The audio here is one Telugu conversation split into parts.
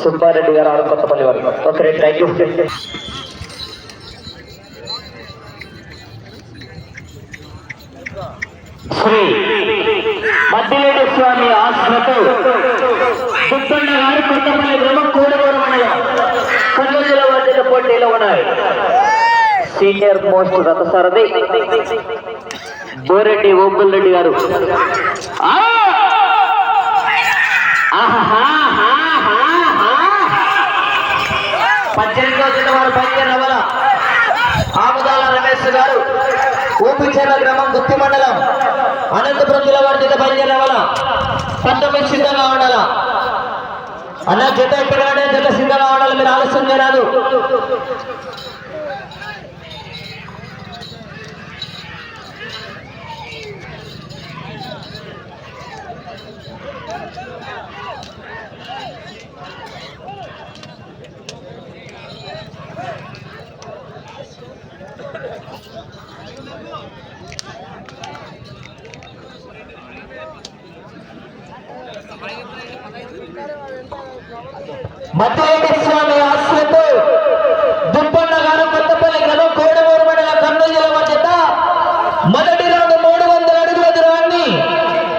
సుబ్బారెడ్డి గారు ఆరు కొత్తపల్లి వారు okay thank you Shri Maddileti Swamy ఆశ్రతో సుబ్బండ గారు కొత్తపల్లి గ్రామం కూడగూరు మండలం కర్నూలు జిల్లా వార్తల పోటీలో ఉన్నాయి సీనియర్ మోస్ట్ రథసారథి బోరెడ్డి ఓపుల్ రెడ్డి గారు పద్దెనిమిది రోజుల వారు బయలుదేరిన నవల ఆముదాల రమేష్ గారు ఊపిచేల గ్రామం గుత్తి మండలం అనంతపురం జిల్లా వారి చేత బయలుదేరిన నవల పంతొమ్మిది సిద్ధంగా ఉండాల అన్న జత ఎక్కడ జత సిద్ధంగా ఉండాలి మీరు ఆలస్యం చేయరాదు. మధ్యరెడ్డి స్వామి ఆశ్రతో దుప్పన్న గారు కొత్తపల్లి గ్రామం కోడమూరు మండల కర్నూలు జిల్లా మధ్యత మొదటి రౌండ్ మూడు వందల అడుగుల దూరాన్ని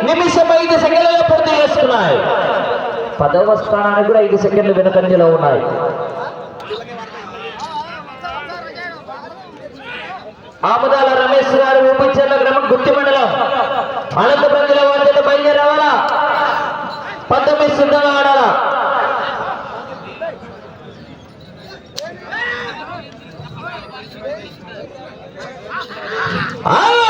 నిమిషం ఐదు సెకండ్లలో పూర్తి చేసుకున్నాయి. పదవ స్థానానికి కూడా ఐదు సెకండ్లు వెనుకంజలో ఉన్నాయి. ఆముదాల రమేష్ గారు ఊపించర్ల గ్రామం గుత్తి మండలం. అనంత జిల్లా వారి బయలుదేరి రావాలా పంతొమ్మిది ఆడాలా ఆ!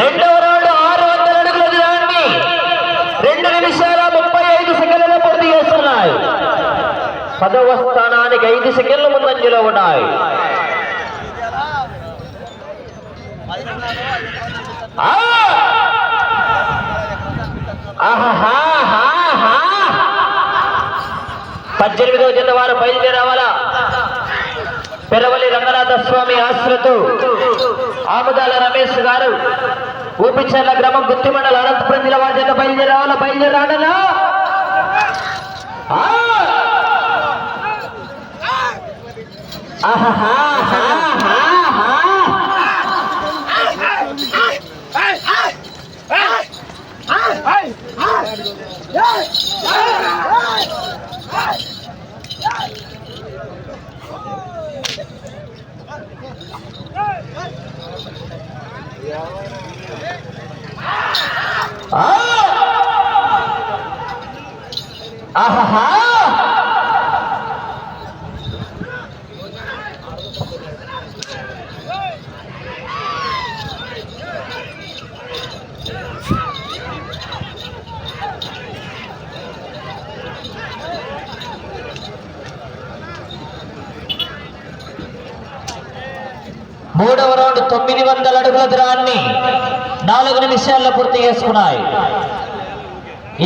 రెండవ రౌండ్ ఆరు వందల అడుగుల దూరాన్ని రెండు నిమిషాల ముప్పై ఐదు సెకండ్లలో పూర్తి చేస్తున్నాయి. పదవ స్థానానికి ఐదు సెకండ్లు ముందంజలో ఉన్నాయి ఆ! ఆహాహాహాహా! పద్దెనిమిదవ జత వారు బయలుదేరావాలా? పెరవలి రంగనాథ స్వామి ఆశ్రతు ఆముదాల రమేష్ గారు ఊపిచర్ల గ్రామం గుత్తి మండల అనంతపురం జిల్లా వారి చేత బయలుదేరావాలా బయలుదేరాడలా ఆహా ఆహా! ఆహాహా! మూడవ రౌండ్ తొమ్మిది వందల అడుగుల దూరాన్ని నాలుగు నిమిషాల్లో పూర్తి చేసుకున్నాయి.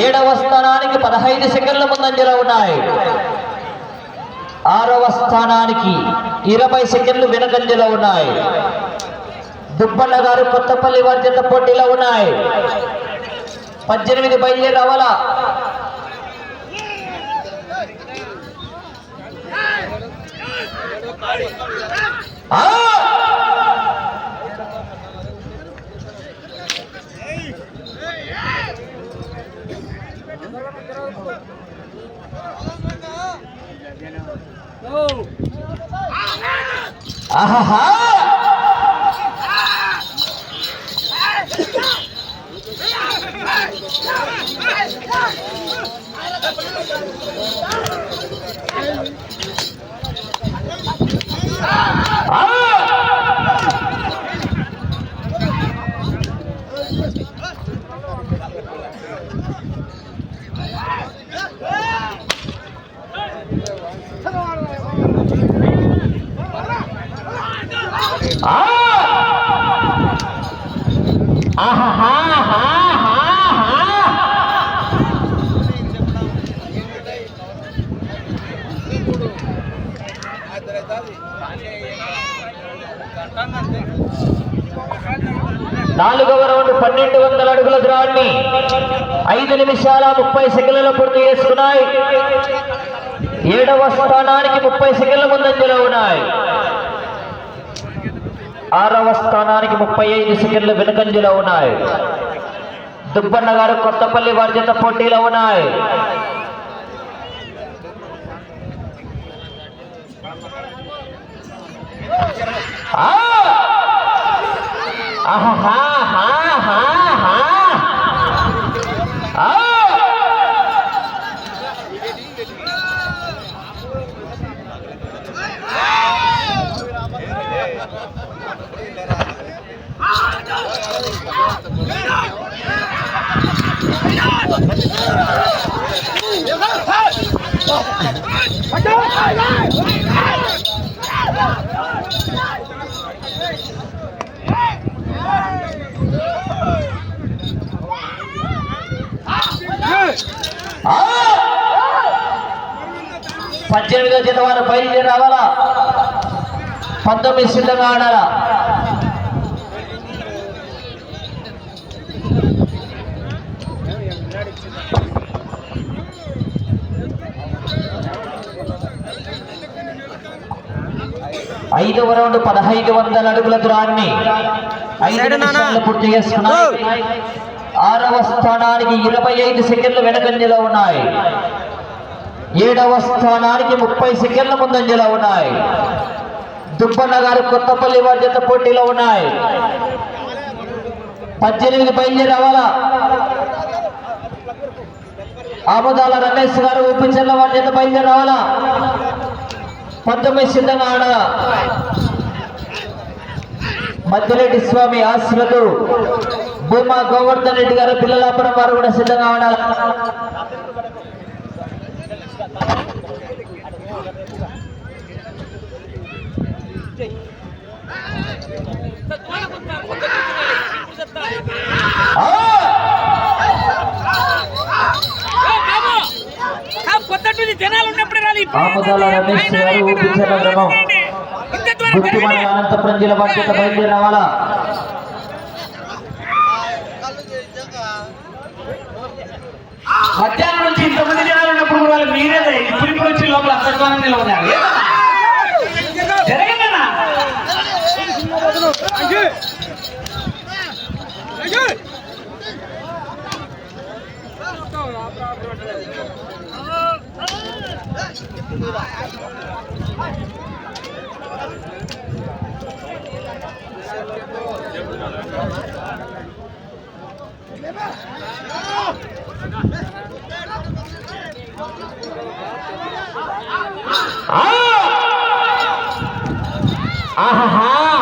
ఏడవ స్థానానికి పదహైదు సెకండ్ల ముందంజలో ఉన్నాయి. ఆరవ స్థానానికి ఇరవై సెకండ్లు వెనకంజలో ఉన్నాయి. దుబ్బన్న గారు కొత్తపల్లి వారి జత పోటీలో ఉన్నాయి. పద్దెనిమిది బయలుదేరి రావాలా? ఆ! ఆహాహా ఆహా నాలుగవ రౌండ్ పన్నెండు వందల అడుగుల ద్రాన్ని ఐదు నిమిషాల ముప్పై సెకండ్లలో పూర్తి చేసుకున్నాయి. ఏడవ స్థానానికి ముప్పై సెకండ్ల ముందంజలో ఉన్నాయి. ఆరవ స్థానానికి ముప్పై ఐదు సెకండ్లు వెనుకంజలో ఉన్నాయి. దుబ్బన్న గారు కొత్తపల్లి వారి జత పోటీలో ఉన్నాయి. ఆ! ఆహాహాహాహా! ఆ! ఆ! పద్దెనిమిదో జత వారు బయలుదేరి రావాలా పంతొమ్మిది సిద్ధంగా ఆడాలా ఐదవ రౌండ్ పదహైదు వందల అడుగుల దూరాన్ని ఐదు. నిమిషాల్లో పూర్తి చేసుకున్నాయి. ఆరవ స్థానానికి ఇరవై ఐదు సెకండ్లు వెనకంజలో ఉన్నాయి. ఏడవ స్థానానికి ముప్పై సెకండ్ల ముందంజలో ఉన్నాయి. దుబ్బన్న గారు కొత్తపల్లి వారి జత పోటీలో ఉన్నాయి. పద్దెనిమిది బయలుదేరి రావాలా? ఆముదాల రమేష్ గారు ఉప్పిచెల్ల వారి జత బయలుదేరి రావాలా? పంతొమ్మిది సిద్ధంగా ఆడాలా? మద్దిరెడ్డి స్వామి ఆశీర్వదు భూమా గోవర్ధన్ రెడ్డి గారు పిల్లలాపురం వారు కూడా సిద్ధంగా ఉండాలి? ఆ! రమేష్ గారు ఊపిరిచెల్ల అనంతపురం జిల్లా బాధ్యత బయలుదేరి రావాలా మధ్యాహ్నం నుంచి ఇంతమంది జనాలు ఉన్నప్పుడు వాళ్ళు మీరే ఇప్పుడు ఇప్పుడు వచ్చి లోపల అంతర్గానం నిలబడారు Ah! Ah! Ah!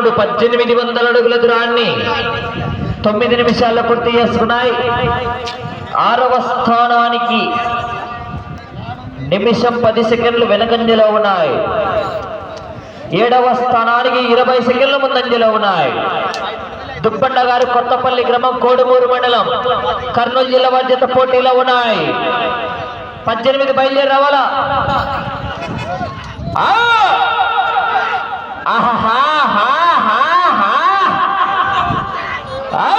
ఆరవ పద్దెనిమిది వందల అడుగుల దూరాన్ని తొమ్మిది నిమిషాల్లో పూర్తి చేసుకున్నాయి. ఆరవ స్థానానికి నిమిషం పది సెకండ్లు వెనకంజలో ఉన్నాయి. ఏడవ స్థానానికి ఇరవై సెకండ్ల ముందంజలో ఉన్నాయి. దుబ్బన్న గారు కొత్తపల్లి గ్రామం కోడుమూరు మండలం కర్నూలు జిల్లా బాధ్యత పోటీలో ఉన్నాయి. పద్దెనిమిది బయలుదేరి రావాలా? ఆహా ఆహాహాహాహాహా! ఆ!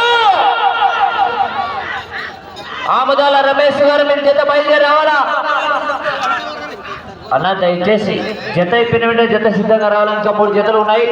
ఆముదాల రమేష్ గారు మీరు జత బయలుదేరి రావాలా అన్న దయచేసి జత అయిపోయిన వెంటనే జత సిద్ధంగా రావాలి? ఇంకా మూడు జతలు ఉన్నాయి.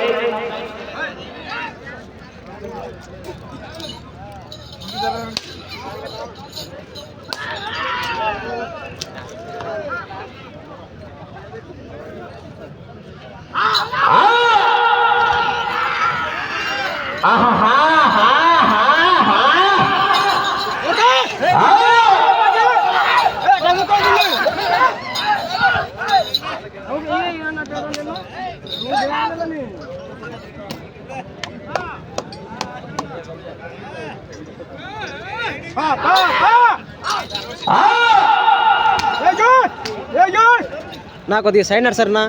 నా కొద్దిగా సైడ్ నడు నా.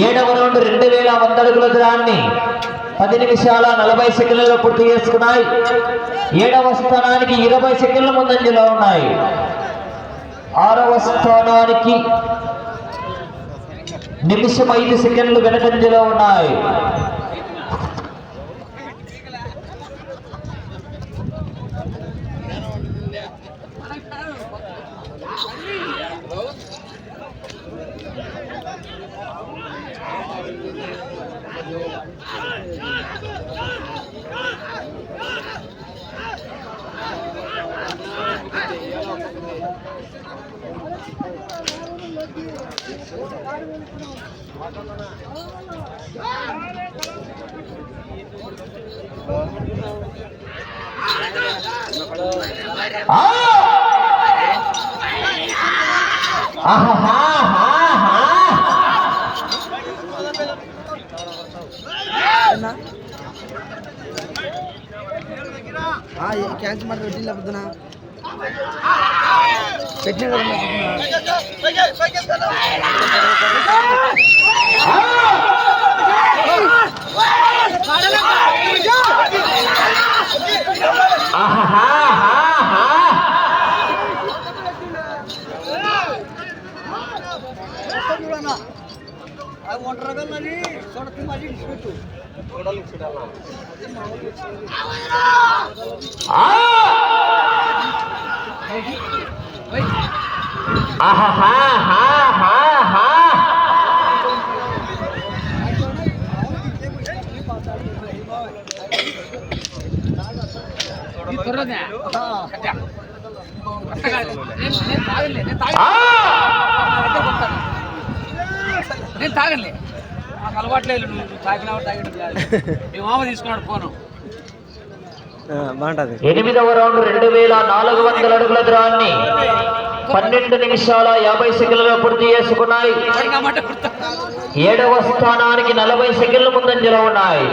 ఏడవ రౌండ్ రెండు వేల వంద అడుగుల దాన్ని పది నిమిషాల నలభై సెకండ్లలో పూర్తి చేసుకున్నాయి. ఏడవ స్థానానికి ఇరవై సెకండ్ల ముందంజలో ఉన్నాయి. ఆరవ స్థానానికి నిమిషం ఐదు సెకండ్లు వెనకంజలో ఉన్నాయి. ಕ್ಯಾನ್ಸಲ್ ಮಾಡಿ ಬಿಟ್ಟಿಲ್ಲ ಬುದ್ಧನ ఆ నేను తాగలే నేను నేను తాగలే నాకు అలవాట్లేదు నువ్వు తాగినావు తాగిన మీ మామ తీసుకున్నాడు ఫోను. బాగుంటది. ఎనిమిదవ రౌండ్ రెండు వేల నాలుగు వందల అడుగుల ద్రాన్ని పన్నెండు నిమిషాల యాభై సెకండ్లలో పూర్తి చేసుకున్నాయి. ఏడవ స్థానానికి నలభై సెకండ్ల ముందంజలో ఉన్నాయి.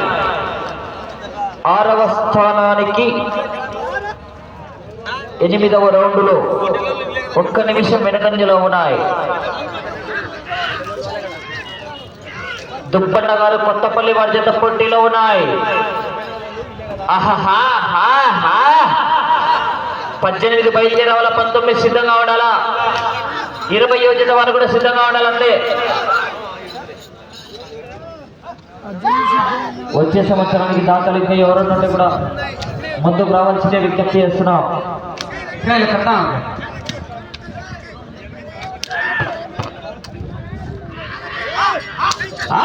ఆరవ స్థానానికి ఎనిమిదవ రౌండ్లో ఒక్క నిమిషం వెనకంజలో ఉన్నాయి. దుబ్బన్న గారు కొత్తపల్లి వారి జత పోటీలో ఉన్నాయి. పద్దెనిమిది బయలుదేరే వాళ్ళ పంతొమ్మిది సిద్ధంగా ఉండాలా? ఇరవై యోజన వారు కూడా సిద్ధంగా ఉండాలంటే. వచ్చే సంవత్సరానికి దాతలు ఇంకా ఎవరున్నట్టు కూడా ముందుకు రావాల్సిందే విజ్ఞప్తి చేస్తున్నాం. ఆ!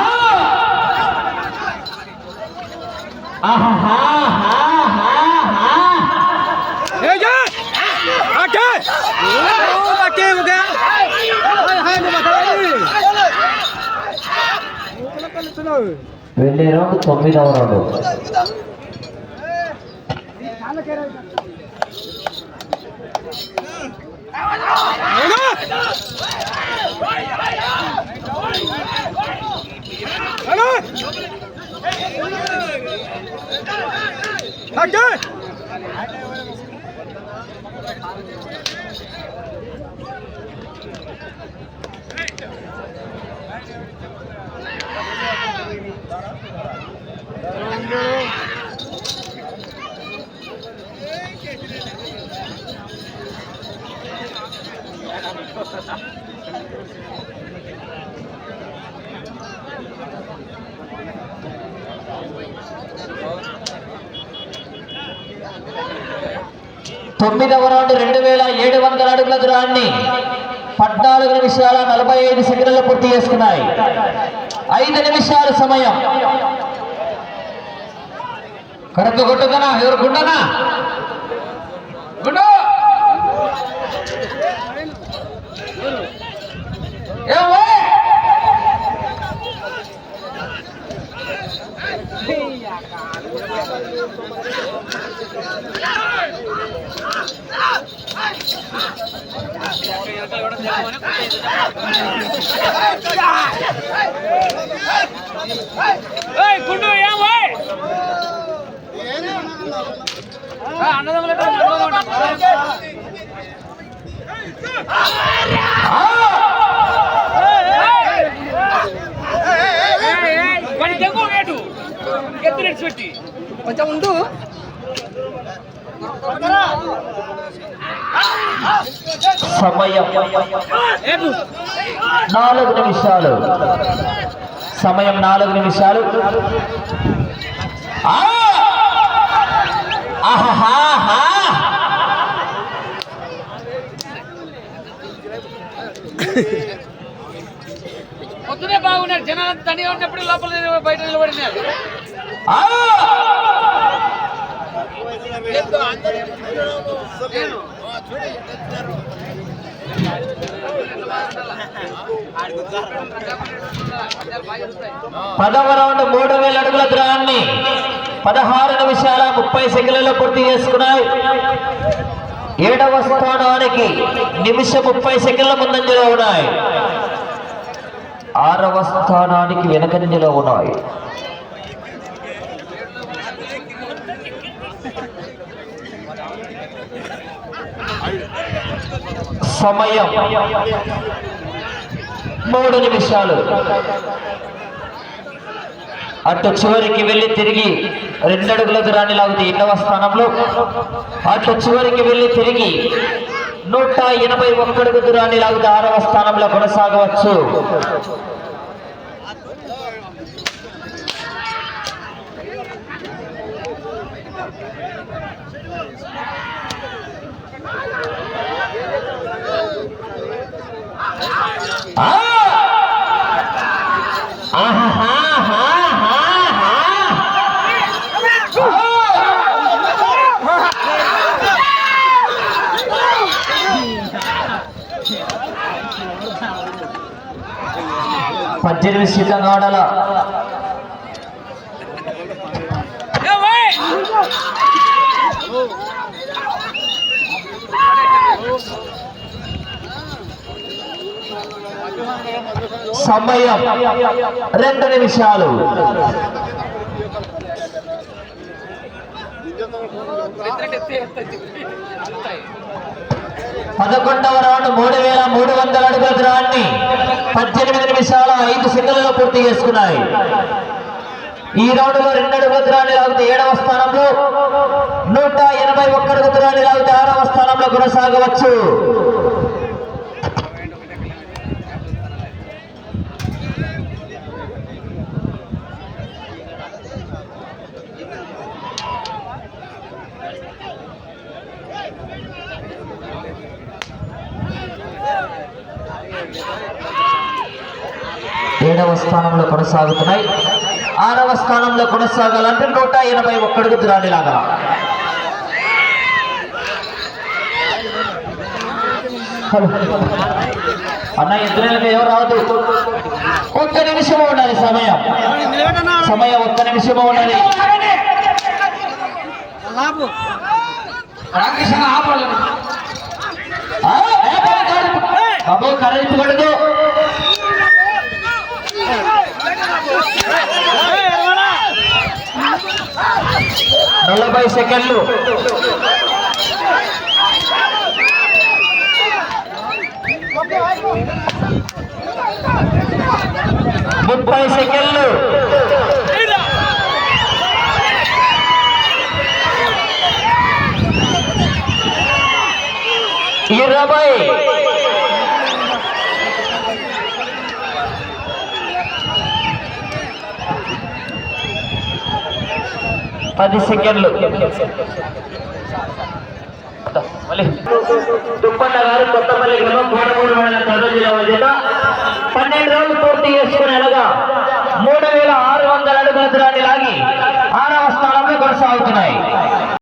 వెళ్ళే రౌండ్ తొమ్మిదవ రౌండ్. తొమ్మిదవ రౌండ్ రెండు వేల ఏడు వందల అడుగుల దూరాన్ని పద్నాలుగు నిమిషాల నలభై ఐదు సెకండ్లు పూర్తి చేసుకున్నాయి. ఐదు నిమిషాల సమయం. కరెక్ట్ కొట్టుదనా ఎవరు గుండనా? గుండు! గుండు ఏమో అన్నదమ్ముల వాడి దగ్గు వేటు ఎత్తులు పెట్టి. కొంచెం ఉండు. సమయం. నాలుగు నిమిషాలు. సమయం నాలుగు నిమిషాలు! పొద్దునే బాగున్నారు. జనాలు తండ్రి ఉన్నప్పుడు లోపల బయట నిలబడినారు. ఆ! పదవ రౌండ్ మూడు వేల అడుగుల ద్రాన్ని పదహారు నిమిషాల ముప్పై సెకండ్లలో పూర్తి చేసుకున్నాయి. ఏడవ స్థానానికి నిమిషం ముప్పై సెకండ్ల ముందంజలో ఉన్నాయి. ఆరవ స్థానానికి వెనకంజలో ఉన్నాయి. సమయం. మూడు నిమిషాలు. అటు చివరికి వెళ్ళి తిరిగి రెండడుగుల దూరాన్ని లాగితే ఎన్నవ స్థానంలో అటు చివరికి వెళ్ళి తిరిగి నూట ఎనభై ఒక్కడుగు దూరాన్ని లాగితే ఆరవ స్థానంలో కొనసాగవచ్చు. పద్దెనిమిది సిద్ధంగా ఆడాల సమయం. రెండు నిమిషాలు. పదకొండవ రౌండ్ మూడు వేల మూడు వందల అడుగుల ద్రాన్ని పద్దెనిమిది నిమిషాల ఐదు సెకండ్లలో పూర్తి చేసుకున్నాయి. ఈ రౌండ్లో రెండు అడుగుల దూరాన్ని లాగితే ఏడవ స్థానంలో నూట ఎనభై ఒక్క అడుగు దూరాన్ని లాగితే ఆరవ స్థానంలో కొనసాగవచ్చు. ఏడవ స్థానంలో కొనసాగుతున్నాయి. ఆరవ స్థానంలో కొనసాగాలంటే నూట ఎనభై ఒక్కడుగు దూరాన్ని లాగా. అన్న ఎదురుగా ఎవరు రావద్దు? ఒక్క నిమిషం ఉండాలి సమయం. సమయం ఒక్క నిమిషం ఉండాలి. లాపు కరెంటు పడదు ఆ, ఏ పని కాదు. బాబు కరెంట్ నలభై సెకండ్లు ముప్పై సెకండ్లు ఇరవై పది సెకండ్లు. దుప్పన్న గారు కొత్తపల్లి గ్రామం కోటమూరు మండలం కర్నూలు జిల్లా పన్నెండు రోజులు పూర్తి చేసుకునేలాగా మూడు వేల ఆరు వందల అడుగుల దూరాన్ని లాగి ఆరవ స్థానంలో కొనసాగుతున్నాయి.